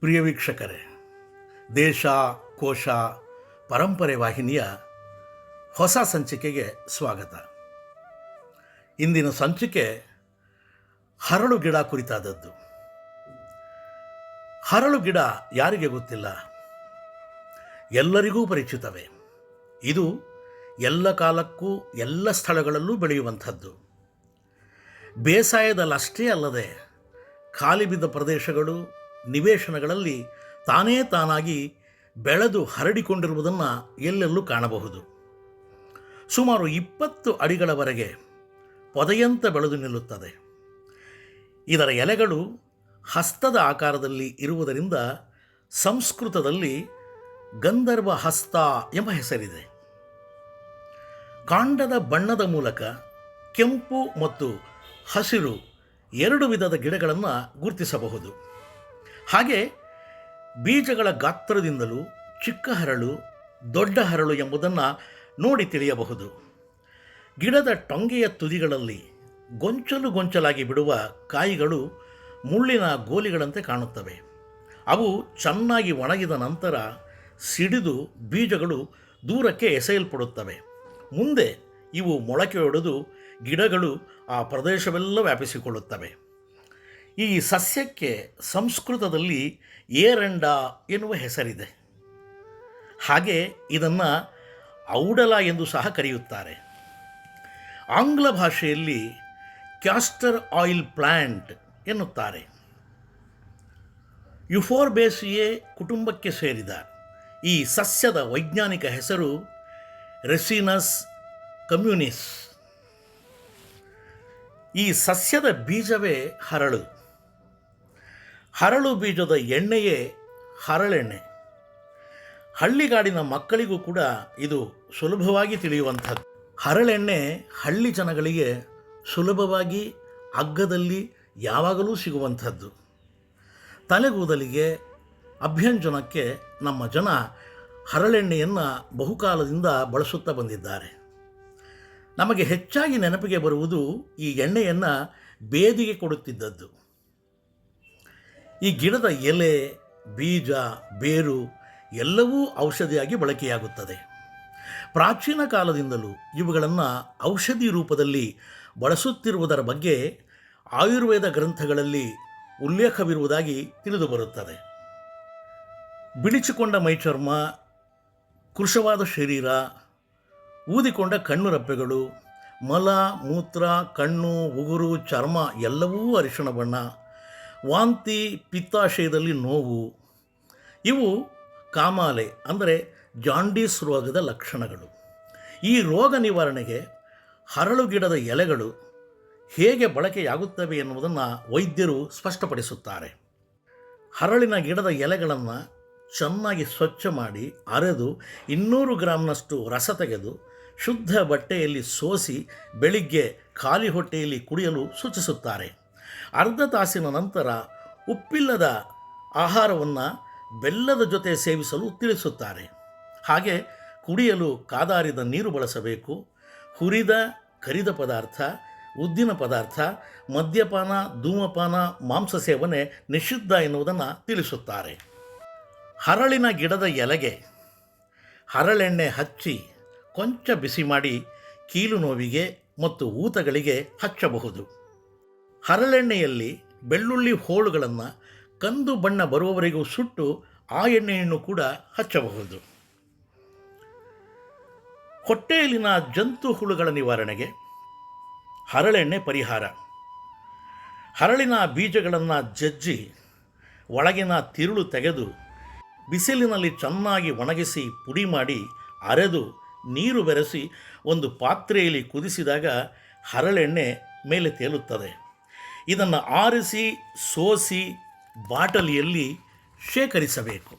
ಪ್ರಿಯ ವೀಕ್ಷಕರೇ, ದೇಶ, ಕೋಶ, ಪರಂಪರೆ ವಾಹಿನಿಯ ಹೊಸ ಸಂಚಿಕೆಗೆ ಸ್ವಾಗತ. ಇಂದಿನ ಸಂಚಿಕೆ ಹರಳು ಗಿಡ ಕುರಿತಾದದ್ದು. ಹರಳು ಗಿಡ ಯಾರಿಗೆ ಗೊತ್ತಿಲ್ಲ? ಎಲ್ಲರಿಗೂ ಪರಿಚಿತವೇ. ಇದು ಎಲ್ಲ ಕಾಲಕ್ಕೂ ಎಲ್ಲ ಸ್ಥಳಗಳಲ್ಲೂ ಬೆಳೆಯುವಂಥದ್ದು. ಬೇಸಾಯದಲ್ಲಷ್ಟೇ ಅಲ್ಲದೆ, ಖಾಲಿ ಬಿದ್ದ ಪ್ರದೇಶಗಳು ನಿವೇಶನಗಳಲ್ಲಿ ತಾನೇ ತಾನಾಗಿ ಬೆಳೆದು ಹರಡಿಕೊಂಡಿರುವುದನ್ನು ಎಲ್ಲೆಲ್ಲೂ ಕಾಣಬಹುದು. ಸುಮಾರು ಇಪ್ಪತ್ತು ಅಡಿಗಳವರೆಗೆ ಪೊದೆಯಂತ ಬೆಳೆದು ನಿಲ್ಲುತ್ತದೆ. ಇದರ ಎಲೆಗಳು ಹಸ್ತದ ಆಕಾರದಲ್ಲಿ ಇರುವುದರಿಂದ ಸಂಸ್ಕೃತದಲ್ಲಿ ಗಂಧರ್ವ ಹಸ್ತ ಎಂಬ ಹೆಸರಿದೆ. ಕಾಂಡದ ಬಣ್ಣದ ಮೂಲಕ ಕೆಂಪು ಮತ್ತು ಹಸಿರು ಎರಡು ವಿಧದ ಗಿಡಗಳನ್ನು ಗುರುತಿಸಬಹುದು. ಹಾಗೆ ಬೀಜಗಳ ಗಾತ್ರದಿಂದಲೂ ಚಿಕ್ಕ ಹರಳು, ದೊಡ್ಡ ಹರಳು ಎಂಬುದನ್ನು ನೋಡಿ ತಿಳಿಯಬಹುದು. ಗಿಡದ ಟೊಂಗೆಯ ತುದಿಗಳಲ್ಲಿ ಗೊಂಚಲು ಗೊಂಚಲಾಗಿ ಬಿಡುವ ಕಾಯಿಗಳು ಮುಳ್ಳಿನ ಗೋಲಿಗಳಂತೆ ಕಾಣುತ್ತವೆ. ಅವು ಚೆನ್ನಾಗಿ ಒಣಗಿದ ನಂತರ ಸಿಡಿದು ಬೀಜಗಳು ದೂರಕ್ಕೆ ಎಸೆಯಲ್ಪಡುತ್ತವೆ. ಮುಂದೆ ಇವು ಮೊಳಕೆಯೊಡೆದು ಗಿಡಗಳು ಆ ಪ್ರದೇಶವೆಲ್ಲ ವ್ಯಾಪಿಸಿಕೊಳ್ಳುತ್ತವೆ. ಈ ಸಸ್ಯಕ್ಕೆ ಸಂಸ್ಕೃತದಲ್ಲಿ ಏರಂಡ ಎನ್ನುವ ಹೆಸರಿದೆ. ಹಾಗೆ ಇದನ್ನು ಔಡಲ ಎಂದು ಸಹ ಕರೆಯುತ್ತಾರೆ. ಆಂಗ್ಲ ಭಾಷೆಯಲ್ಲಿ ಕ್ಯಾಸ್ಟರ್ ಆಯಿಲ್ ಪ್ಲ್ಯಾಂಟ್ ಎನ್ನುತ್ತಾರೆ. ಯುಫೋರ್ಬೇಸಿಯೇ ಕುಟುಂಬಕ್ಕೆ ಸೇರಿದ ಈ ಸಸ್ಯದ ವೈಜ್ಞಾನಿಕ ಹೆಸರು ರೆಸಿನಸ್ ಕಮ್ಯುನಿಸ್. ಈ ಸಸ್ಯದ ಬೀಜವೇ ಹರಳು. ಹರಳು ಬೀಜದ ಎಣ್ಣೆಯೇ ಹರಳೆಣ್ಣೆ. ಹಳ್ಳಿಗಾಡಿನ ಮಕ್ಕಳಿಗೂ ಕೂಡ ಇದು ಸುಲಭವಾಗಿ ತಿಳಿಯುವಂಥದ್ದು. ಹರಳೆಣ್ಣೆ ಹಳ್ಳಿ ಜನಗಳಿಗೆ ಸುಲಭವಾಗಿ ಅಗ್ಗದಲ್ಲಿ ಯಾವಾಗಲೂ ಸಿಗುವಂಥದ್ದು. ತಲೆಗೂದಲಿಗೆ ಅಭ್ಯಂಜನಕ್ಕೆ ನಮ್ಮ ಜನ ಹರಳೆಣ್ಣೆಯನ್ನು ಬಹುಕಾಲದಿಂದ ಬಳಸುತ್ತಾ ಬಂದಿದ್ದಾರೆ. ನಮಗೆ ಹೆಚ್ಚಾಗಿ ನೆನಪಿಗೆ ಬರುವುದು ಈ ಎಣ್ಣೆಯನ್ನು ಬೇದಿಗೆ ಕೊಡುತ್ತಿದ್ದದ್ದು. ಈ ಗಿಡದ ಎಲೆ, ಬೀಜ, ಬೇರು ಎಲ್ಲವೂ ಔಷಧಿಯಾಗಿ ಬಳಕೆಯಾಗುತ್ತದೆ. ಪ್ರಾಚೀನ ಕಾಲದಿಂದಲೂ ಇವುಗಳನ್ನು ಔಷಧಿ ರೂಪದಲ್ಲಿ ಬಳಸುತ್ತಿರುವುದರ ಬಗ್ಗೆ ಆಯುರ್ವೇದ ಗ್ರಂಥಗಳಲ್ಲಿ ಉಲ್ಲೇಖವಿರುವುದಾಗಿ ತಿಳಿದುಬರುತ್ತದೆ. ಬಿಳಿಚಿಕೊಂಡ ಮೈಚರ್ಮ, ಕೃಶವಾದ ಶರೀರ, ಊದಿಕೊಂಡ ಕಣ್ಣು ರಪ್ಪೆಗಳು ಮಲ, ಮೂತ್ರ, ಕಣ್ಣು, ಉಗುರು, ಚರ್ಮ ಎಲ್ಲವೂ ಅರಿಶಿಣ ಬಣ್ಣ ವಾಂತಿ ಪಿತ್ತಾಶಯದಲ್ಲಿ ನೋವು, ಇವು ಕಾಮಾಲೆ ಅಂದರೆ ಜಾಂಡೀಸ್ ರೋಗದ ಲಕ್ಷಣಗಳು. ಈ ರೋಗ ನಿವಾರಣೆಗೆ ಹರಳು ಗಿಡದ ಎಲೆಗಳು ಹೇಗೆ ಬಳಕೆಯಾಗುತ್ತವೆ ಎನ್ನುವುದನ್ನು ವೈದ್ಯರು ಸ್ಪಷ್ಟಪಡಿಸುತ್ತಾರೆ. ಹರಳಿನ ಗಿಡದ ಎಲೆಗಳನ್ನು ಚೆನ್ನಾಗಿ ಸ್ವಚ್ಛ ಮಾಡಿ ಅರೆದು ಇನ್ನೂರು ಗ್ರಾಮ್ನಷ್ಟು ರಸ ತೆಗೆದು ಶುದ್ಧ ಬಟ್ಟೆಯಲ್ಲಿ ಸೋಸಿ ಬೆಳಿಗ್ಗೆ ಖಾಲಿ ಹೊಟ್ಟೆಯಲ್ಲಿ ಕುಡಿಯಲು ಸೂಚಿಸುತ್ತಾರೆ. ಅರ್ಧ ತಾಸಿನ ನಂತರ ಉಪ್ಪಿಲ್ಲದ ಆಹಾರವನ್ನು ಬೆಲ್ಲದ ಜೊತೆ ಸೇವಿಸಲು ತಿಳಿಸುತ್ತಾರೆ. ಹಾಗೆ ಕುಡಿಯಲು ಕಾದಾರಿದ ನೀರು ಬಳಸಬೇಕು. ಹುರಿದ, ಕರಿದ ಪದಾರ್ಥ, ಉದ್ದಿನ ಪದಾರ್ಥ, ಮದ್ಯಪಾನ, ಧೂಮಪಾನ, ಮಾಂಸ ಸೇವನೆ ನಿಷಿದ್ಧ ಎನ್ನುವುದನ್ನು ತಿಳಿಸುತ್ತಾರೆ. ಹರಳಿನ ಗಿಡದ ಎಲೆಗೆ ಹರಳೆಣ್ಣೆ ಹಚ್ಚಿ ಕೊಂಚ ಬಿಸಿ ಮಾಡಿ ಕೀಲು ನೋವಿಗೆ ಮತ್ತು ಊತಗಳಿಗೆ ಹಚ್ಚಬಹುದು. ಹರಳೆಣ್ಣೆಯಲ್ಲಿ ಬೆಳ್ಳುಳ್ಳಿ ಹೋಳುಗಳನ್ನು ಕಂದು ಬಣ್ಣ ಬರುವವರೆಗೂ ಸುಟ್ಟು ಆ ಎಣ್ಣೆಯನ್ನು ಕೂಡ ಹಚ್ಚಬಹುದು. ಹೊಟ್ಟೆಯಲ್ಲಿನ ಜಂತು ಹುಳುಗಳ ನಿವಾರಣೆಗೆ ಹರಳೆಣ್ಣೆ ಪರಿಹಾರ. ಹರಳಿನ ಬೀಜಗಳನ್ನು ಜಜ್ಜಿ ಒಳಗಿನ ತಿರುಳು ತೆಗೆದು ಬಿಸಿಲಿನಲ್ಲಿ ಚೆನ್ನಾಗಿ ಒಣಗಿಸಿ ಪುಡಿ ಮಾಡಿ ಅರೆದು ನೀರು ಬೆರೆಸಿ ಒಂದು ಪಾತ್ರೆಯಲ್ಲಿ ಕುದಿಸಿದಾಗ ಹರಳೆಣ್ಣೆ ಮೇಲೆ ತೇಲುತ್ತದೆ. ಇದನ್ನು ಆರಿಸಿ, ಸೋಸಿ ಬಾಟಲಿಯಲ್ಲಿ ಶೇಖರಿಸಬೇಕು.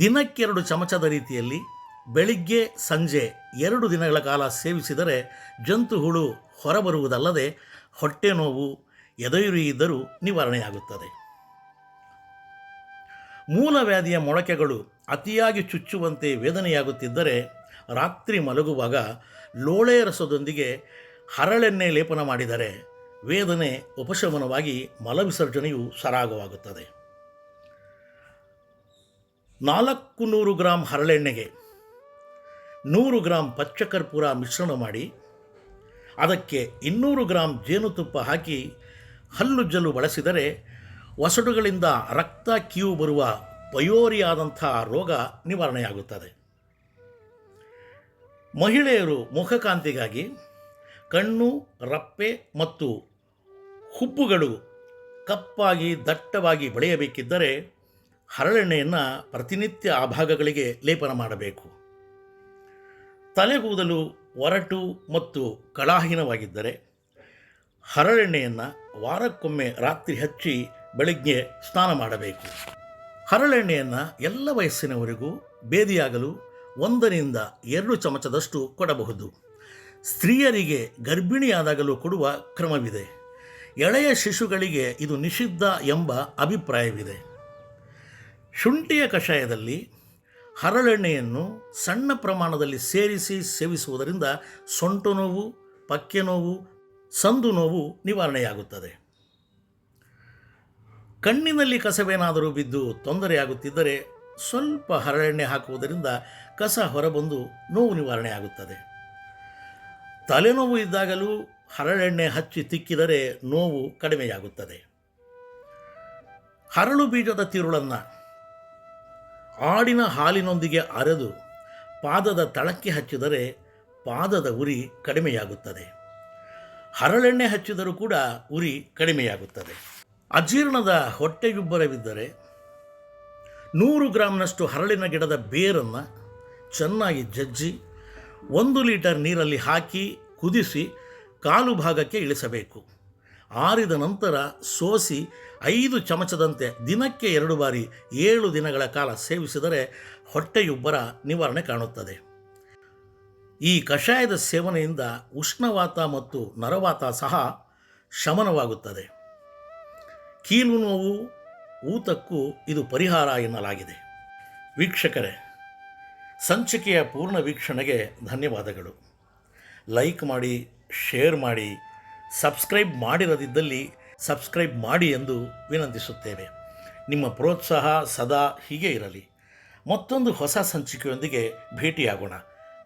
ದಿನಕ್ಕೆರಡು ಚಮಚದ ರೀತಿಯಲ್ಲಿ ಬೆಳಿಗ್ಗೆ, ಸಂಜೆ ಎರಡು ದಿನಗಳ ಕಾಲ ಸೇವಿಸಿದರೆ ಜಂತು ಹುಳು ಹೊರಬರುವುದಲ್ಲದೆ ಹೊಟ್ಟೆ ನೋವು, ಎದೆಯುರಿ ಇದ್ದರೂ ನಿವಾರಣೆಯಾಗುತ್ತದೆ. ಮೂಲವ್ಯಾಧಿಯ ಮೊಳಕೆಗಳು ಅತಿಯಾಗಿ ಚುಚ್ಚುವಂತೆ ವೇದನೆಯಾಗುತ್ತಿದ್ದರೆ ರಾತ್ರಿ ಮಲಗುವಾಗ ಲೋಳೆ ರಸದೊಂದಿಗೆ ಹರಳೆಣ್ಣೆ ಲೇಪನ ಮಾಡಿದರೆ ವೇದನೆ ಉಪಶಮನವಾಗಿ ಮಲವಿಸರ್ಜನೆಯು ಸರಾಗವಾಗುತ್ತದೆ. ನಾಲ್ಕು ನೂರು ಗ್ರಾಂ ಹರಳೆಣ್ಣೆಗೆ ನೂರು ಗ್ರಾಂ ಪಚ್ಚಕರ್ಪೂರ ಮಿಶ್ರಣ ಮಾಡಿ, ಅದಕ್ಕೆ ಇನ್ನೂರು ಗ್ರಾಂ ಜೇನುತುಪ್ಪ ಹಾಕಿ ಹಲ್ಲುಜ್ಜಲು ಬಳಸಿದರೆ ಒಸಡುಗಳಿಂದ ರಕ್ತ ಕೀವು ಬರುವ ಪಯೋರಿಯಾದಂಥ ರೋಗ ನಿವಾರಣೆಯಾಗುತ್ತದೆ. ಮಹಿಳೆಯರು ಮುಖಕಾಂತಿಗಾಗಿ ಕಣ್ಣು, ರಪ್ಪೆ ಮತ್ತು ಹುಬ್ಬುಗಳು ಕಪ್ಪಾಗಿ ದಟ್ಟವಾಗಿ ಬೆಳೆಯಬೇಕಿದ್ದರೆ ಹರಳೆಣ್ಣೆಯನ್ನು ಪ್ರತಿನಿತ್ಯ ಆ ಭಾಗಗಳಿಗೆ ಲೇಪನ ಮಾಡಬೇಕು. ತಲೆಗೂದಲು ಒರಟು ಮತ್ತು ಕಳಾಹೀನವಾಗಿದ್ದರೆ ಹರಳೆಣ್ಣೆಯನ್ನು ವಾರಕ್ಕೊಮ್ಮೆ ರಾತ್ರಿ ಹಚ್ಚಿ ಬೆಳಗ್ಗೆ ಸ್ನಾನ ಮಾಡಬೇಕು. ಹರಳೆಣ್ಣೆಯನ್ನು ಎಲ್ಲ ವಯಸ್ಸಿನವರಿಗೂ ಬೇದಿಯಾಗಲು ಒಂದರಿಂದ ಎರಡು ಚಮಚದಷ್ಟು ಕೊಡಬಹುದು. ಸ್ತ್ರೀಯರಿಗೆ ಗರ್ಭಿಣಿಯಾದಾಗಲೂ ಕೊಡುವ ಕ್ರಮವಿದೆ. ಎಳೆಯ ಶಿಶುಗಳಿಗೆ ಇದು ನಿಷಿದ್ಧ ಎಂಬ ಅಭಿಪ್ರಾಯವಿದೆ. ಶುಂಠಿಯ ಕಷಾಯದಲ್ಲಿ ಹರಳೆಣ್ಣೆಯನ್ನು ಸಣ್ಣ ಪ್ರಮಾಣದಲ್ಲಿ ಸೇರಿಸಿ ಸೇವಿಸುವುದರಿಂದ ಸೊಂಟು ನೋವು, ಪಕ್ಕೆ ನೋವು, ಸಂದು ನೋವು ನಿವಾರಣೆಯಾಗುತ್ತದೆ. ಕಣ್ಣಿನಲ್ಲಿ ಕಸವೇನಾದರೂ ಬಿದ್ದು ತೊಂದರೆಯಾಗುತ್ತಿದ್ದರೆ ಸ್ವಲ್ಪ ಹರಳೆಣ್ಣೆ ಹಾಕುವುದರಿಂದ ಕಸ ಹೊರಬಂದು ನೋವು ನಿವಾರಣೆಯಾಗುತ್ತದೆ. ತಲೆನೋವು ಇದ್ದಾಗಲೂ ಹರಳೆಣ್ಣೆ ಹಚ್ಚಿ ತಿಕ್ಕಿದರೆ ನೋವು ಕಡಿಮೆಯಾಗುತ್ತದೆ. ಹರಳು ಬೀಜದ ತಿರುಳನ್ನು ಆಡಿನ ಹಾಲಿನೊಂದಿಗೆ ಅರೆದು ಪಾದದ ತಳಕ್ಕೆ ಹಚ್ಚಿದರೆ ಪಾದದ ಉರಿ ಕಡಿಮೆಯಾಗುತ್ತದೆ. ಹರಳೆಣ್ಣೆ ಹಚ್ಚಿದರೂ ಕೂಡ ಉರಿ ಕಡಿಮೆಯಾಗುತ್ತದೆ. ಅಜೀರ್ಣದ ಹೊಟ್ಟೆಗುಬ್ಬರವಿದ್ದರೆ ನೂರು ಗ್ರಾಂನಷ್ಟು ಹರಳಿನ ಗಿಡದ ಬೇರನ್ನು ಚೆನ್ನಾಗಿ ಜಜ್ಜಿ ಒಂದು ಲೀಟರ್ ನೀರಲ್ಲಿ ಹಾಕಿ ಕುದಿಸಿ ಕಾಲು ಭಾಗಕ್ಕೆ ಇಳಿಸಬೇಕು. ಆರಿದ ನಂತರ ಸೋಸಿ ಐದು ಚಮಚದಂತೆ ದಿನಕ್ಕೆ ಎರಡು ಬಾರಿ ಏಳು ದಿನಗಳ ಕಾಲ ಸೇವಿಸಿದರೆ ಹೊಟ್ಟೆಯುಬ್ಬರ ನಿವಾರಣೆ ಕಾಣುತ್ತದೆ. ಈ ಕಷಾಯದ ಸೇವನೆಯಿಂದ ಉಷ್ಣವಾತ ಮತ್ತು ನರವಾತ ಸಹ ಶಮನವಾಗುತ್ತದೆ. ಕೀಲು ನೋವು, ಊತಕ್ಕೂ ಇದು ಪರಿಹಾರ ಎನ್ನಲಾಗಿದೆ. ವೀಕ್ಷಕರೇ, ಸಂಚಿಕೆಯ ಪೂರ್ಣ ವೀಕ್ಷಣೆಗೆ ಧನ್ಯವಾದಗಳು. ಲೈಕ್ ಮಾಡಿ ಶೇರ್ ಮಾಡಿ, ಸಬ್ಸ್ಕ್ರೈಬ್ ಮಾಡಿರದಿದ್ದಲ್ಲಿ ಸಬ್ಸ್ಕ್ರೈಬ್ ಮಾಡಿ ಎಂದು ವಿನಂತಿಸುತ್ತೇವೆ. ನಿಮ್ಮ ಪ್ರೋತ್ಸಾಹ ಸದಾ ಹೀಗೆ ಇರಲಿ. ಮತ್ತೊಂದು ಹೊಸ ಸಂಚಿಕೆಯೊಂದಿಗೆ ಭೇಟಿಯಾಗೋಣ.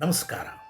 ನಮಸ್ಕಾರ.